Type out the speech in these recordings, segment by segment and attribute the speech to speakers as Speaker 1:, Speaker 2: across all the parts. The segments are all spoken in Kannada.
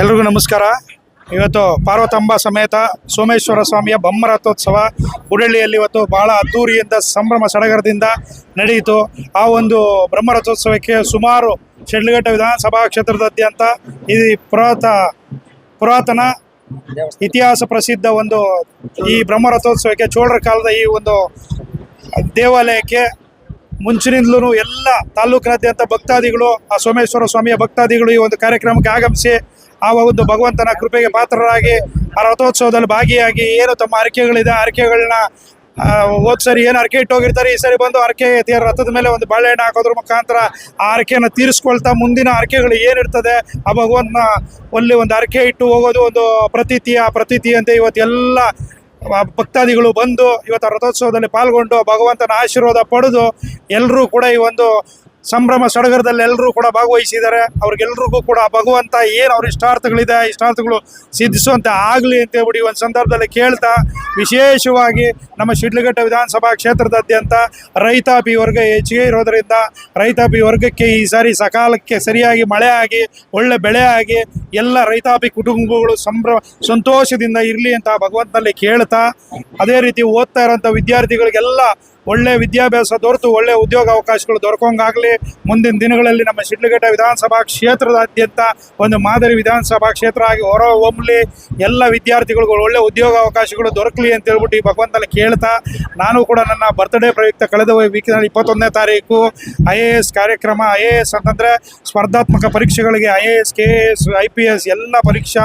Speaker 1: ಎಲ್ರಿಗೂ ನಮಸ್ಕಾರ. ಇವತ್ತು ಪಾರ್ವತಂಬ ಸಮೇತ ಸೋಮೇಶ್ವರ ಸ್ವಾಮಿಯ ಬೊಮ್ಮರಥೋತ್ಸವ ಹುಡಳ್ಳಿಯಲ್ಲಿ ಇವತ್ತು ಬಹಳ ಅದ್ದೂರಿಯಿಂದ, ಸಂಭ್ರಮ ಸಡಗರದಿಂದ ನಡೆಯಿತು. ಆ ಒಂದು ಬ್ರಹ್ಮರಥೋತ್ಸವಕ್ಕೆ ಸುಮಾರು ಶಿಡ್ಲಘಟ್ಟ ವಿಧಾನಸಭಾ ಕ್ಷೇತ್ರದಾದ್ಯಂತ ಇದು ಪುರಾತ, ಪುರಾತನ ಇತಿಹಾಸ ಪ್ರಸಿದ್ಧ ಒಂದು ಈ ಬ್ರಹ್ಮರಥೋತ್ಸವಕ್ಕೆ ಚೋಳರ ಕಾಲದ ಈ ಒಂದು ದೇವಾಲಯಕ್ಕೆ ಮುಂಚಿನಿಂದಲೂ ಎಲ್ಲ ತಾಲೂಕಿನಾದ್ಯಂತ ಭಕ್ತಾದಿಗಳು, ಆ ಸೋಮೇಶ್ವರ ಸ್ವಾಮಿಯ ಭಕ್ತಾದಿಗಳು ಈ ಒಂದು ಕಾರ್ಯಕ್ರಮಕ್ಕೆ ಆಗಮಿಸಿ ಆ ಒಂದು ಭಗವಂತನ ಕೃಪೆಗೆ ಪಾತ್ರರಾಗಿ, ಆ ರಥೋತ್ಸವದಲ್ಲಿ ಭಾಗಿಯಾಗಿ ಏನು ತಮ್ಮ ಅರಿಕೆಗಳಿದೆ ಆ ಅರಿಕೆಗಳನ್ನ ಹೋದ್ ಸರಿ ಏನು ಅರಕೆ ಇಟ್ಟೋಗಿರ್ತಾರೆ ಈ ಸರಿ ಬಂದು ಅರಕೆ ರಥದ ಮೇಲೆ ಒಂದು ಬಾಳೆಹಣ್ಣು ಹಾಕೋದ್ರ ಮುಖಾಂತರ ಆ ಅರಕೆಯನ್ನು ತೀರಿಸ್ಕೊಳ್ತಾ ಮುಂದಿನ ಅರಕೆಗಳು ಏನಿರ್ತದೆ, ಆ ಭಗವಂತನ ಅಲ್ಲಿ ಒಂದು ಅರಕೆ ಇಟ್ಟು ಹೋಗೋದು ಒಂದು ಪ್ರತೀತಿ, ಆ ಪ್ರತೀತಿ ಭಕ್ತಾದಿಗಳು ಬಂದು ಇವತ್ತು ರಥೋತ್ಸವದಲ್ಲಿ ಪಾಲ್ಗೊಂಡು ಭಗವಂತನ ಆಶೀರ್ವಾದ ಪಡೆದು ಎಲ್ಲರೂ ಕೂಡ ಈ ಒಂದು ಸಂಭ್ರಮ ಸಡಗರದಲ್ಲಿ ಎಲ್ಲರೂ ಕೂಡ ಭಾಗವಹಿಸಿದ್ದಾರೆ. ಅವ್ರಿಗೆಲ್ರಿಗೂ ಕೂಡ ಭಗವಂತ ಏನು ಅವ್ರ ಇಷ್ಟಾರ್ಥಗಳಿದೆ, ಇಷ್ಟಾರ್ಥಗಳು ಸಿದ್ಧಿಸುವಂತೆ ಆಗಲಿ ಅಂತ ಹೇಳ್ಬಿಟ್ಟು ಒಂದು ಸಂದರ್ಭದಲ್ಲಿ ಕೇಳ್ತಾ, ವಿಶೇಷವಾಗಿ ನಮ್ಮ ಶಿಡ್ಲಘಟ್ಟ ವಿಧಾನಸಭಾ ಕ್ಷೇತ್ರದಾದ್ಯಂತ ರೈತಾಪಿ ವರ್ಗ ಹೆಚ್ಚಿಗೆ ಇರೋದರಿಂದ ರೈತಾಪಿ ವರ್ಗಕ್ಕೆ ಈ ಸಾರಿ ಸಕಾಲಕ್ಕೆ ಸರಿಯಾಗಿ ಮಳೆ ಆಗಿ, ಒಳ್ಳೆ ಬೆಳೆ ಆಗಿ, ಎಲ್ಲ ರೈತಾಪಿ ಕುಟುಂಬಗಳು ಸಂಭ್ರಮ, ಸಂತೋಷದಿಂದ ಇರಲಿ ಅಂತ ಭಗವಂತನಲ್ಲಿ ಕೇಳ್ತಾ, ಅದೇ ರೀತಿ ಓದ್ತಾ ಇರೋಂಥ ವಿದ್ಯಾರ್ಥಿಗಳಿಗೆಲ್ಲ ಒಳ್ಳೆ ವಿದ್ಯಾಭ್ಯಾಸ ದೊರೆತು, ಒಳ್ಳೆ ಉದ್ಯೋಗ ಅವಕಾಶಗಳು ದೊರಕೋಂಗಾಗಲಿ ಮುಂದಿನ ದಿನಗಳಲ್ಲಿ ನಮ್ಮ ಶಿಡ್ಲಘಟ್ಟ ವಿಧಾನಸಭಾ ಕ್ಷೇತ್ರದಾದ್ಯಂತ ಒಂದು ಮಾದರಿ ವಿಧಾನಸಭಾ ಕ್ಷೇತ್ರ ಆಗಿ ಹೊರ ಹೊಮ್ಮಲಿ ಎಲ್ಲ ವಿದ್ಯಾರ್ಥಿಗಳಿಗೂ ಒಳ್ಳೆ ಉದ್ಯೋಗ ಅವಕಾಶಗಳು ದೊರಕಲಿ ಅಂತ ಹೇಳ್ಬಿಟ್ಟು ಈ ಭಗವಂತಲ್ಲಿ ಕೇಳ್ತಾ, ನಾನು ಕೂಡ ನನ್ನ ಬರ್ತ್ಡೇ ಪ್ರಯುಕ್ತ ಕಳೆದ ವೀಕಿನಲ್ಲಿ ಇಪ್ಪತ್ತೊಂದನೇ ತಾರೀಕು ಐ ಎ ಎಸ್ ಕಾರ್ಯಕ್ರಮ ಐ ಎ ಎಸ್ ಅಂತಂದರೆ ಸ್ಪರ್ಧಾತ್ಮಕ ಪರೀಕ್ಷೆಗಳಿಗೆ I A S K S I P S ಎಲ್ಲ ಪರೀಕ್ಷಾ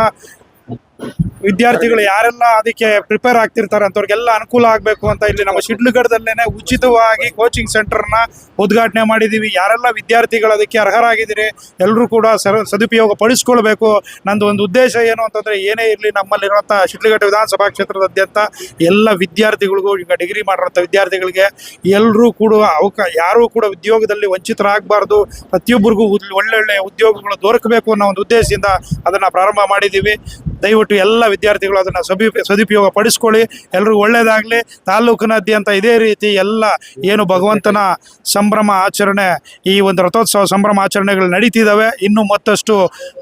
Speaker 1: ವಿದ್ಯಾರ್ಥಿಗಳು ಯಾರೆಲ್ಲ ಅದಕ್ಕೆ ಪ್ರಿಪೇರ್ ಆಗ್ತಿರ್ತಾರೆ ಅಂತವ್ರಿಗೆಲ್ಲ ಅನುಕೂಲ ಆಗಬೇಕು ಅಂತ ಇಲ್ಲಿ ನಮ್ಮ ಶಿಡ್ಲಘಟ್ಟದಲ್ಲೇ ಉಚಿತವಾಗಿ ಕೋಚಿಂಗ್ ಸೆಂಟರ್ನ ಉದ್ಘಾಟನೆ ಮಾಡಿದ್ದೀವಿ ಯಾರೆಲ್ಲ ವಿದ್ಯಾರ್ಥಿಗಳು ಅದಕ್ಕೆ ಅರ್ಹರಾಗಿದ್ದೀರಿ ಎಲ್ಲರೂ ಕೂಡ ಸದುಪಯೋಗ ಪಡಿಸ್ಕೊಳ್ಬೇಕು. ನಂದು ಒಂದು ಉದ್ದೇಶ ಏನು ಅಂತಂದರೆ, ಏನೇ ಇರಲಿ ನಮ್ಮಲ್ಲಿರುವಂಥ ಶಿಡ್ಲಘಟ್ಟ ವಿಧಾನಸಭಾ ಕ್ಷೇತ್ರದಾದ್ಯಂತ ಎಲ್ಲ ವಿದ್ಯಾರ್ಥಿಗಳಿಗೂ ಈಗ ಡಿಗ್ರಿ ಮಾಡಿರೋಂಥ ವಿದ್ಯಾರ್ಥಿಗಳಿಗೆ ಎಲ್ಲರೂ ಕೂಡ ಅವಕ, ಯಾರೂ ಕೂಡ ಉದ್ಯೋಗದಲ್ಲಿ ವಂಚಿತರಾಗಬಾರ್ದು. ಪ್ರತಿಯೊಬ್ಬರಿಗೂ ಒಳ್ಳೊಳ್ಳೆ ಉದ್ಯೋಗಗಳು ದೊರಕಬೇಕು ಅನ್ನೋ ಒಂದು ಉದ್ದೇಶದಿಂದ ಅದನ್ನು ಪ್ರಾರಂಭ ಮಾಡಿದ್ದೀವಿ ದಯವಿಟ್ಟು ಎಲ್ಲ ವಿದ್ಯಾರ್ಥಿಗಳು ಅದನ್ನು ಸದುಪಯೋಗ ಪಡಿಸ್ಕೊಳ್ಳಿ ಎಲ್ರಿಗೂ ಒಳ್ಳೆಯದಾಗಲಿ ತಾಲೂಕಿನಾದ್ಯಂತ ಇದೇ ರೀತಿ ಎಲ್ಲ ಏನು ಭಗವಂತನ ಸಂಭ್ರಮ ಆಚರಣೆ, ಈ ಒಂದು ರಥೋತ್ಸವ ಸಂಭ್ರಮ ಆಚರಣೆಗಳು ನಡೀತಿದ್ದಾವೆ ಇನ್ನೂ ಮತ್ತಷ್ಟು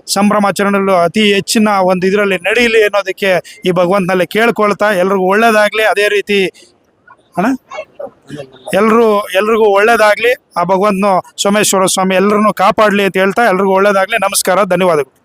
Speaker 1: ಸಂಭ್ರಮಾಚರಣೆಗಳು ಅತಿ ಹೆಚ್ಚಿನ ಒಂದು ಇದರಲ್ಲಿ ನಡೀಲಿ ಅನ್ನೋದಕ್ಕೆ ಈ ಭಗವಂತನಲ್ಲಿ ಕೇಳ್ಕೊಳ್ತಾ ಎಲ್ರಿಗೂ ಒಳ್ಳೆಯದಾಗಲಿ ಅದೇ ರೀತಿ ಅಣ್ಣ? ಎಲ್ಲರೂ ಎಲ್ರಿಗೂ ಒಳ್ಳೆಯದಾಗಲಿ ಆ ಭಗವಂತನು ಸೋಮೇಶ್ವರ ಸ್ವಾಮಿ ಎಲ್ಲರನ್ನೂ ಕಾಪಾಡಲಿ ಅಂತ ಹೇಳ್ತಾ ಎಲ್ರಿಗೂ ಒಳ್ಳೇದಾಗಲಿ. ನಮಸ್ಕಾರ. ಧನ್ಯವಾದಗಳು.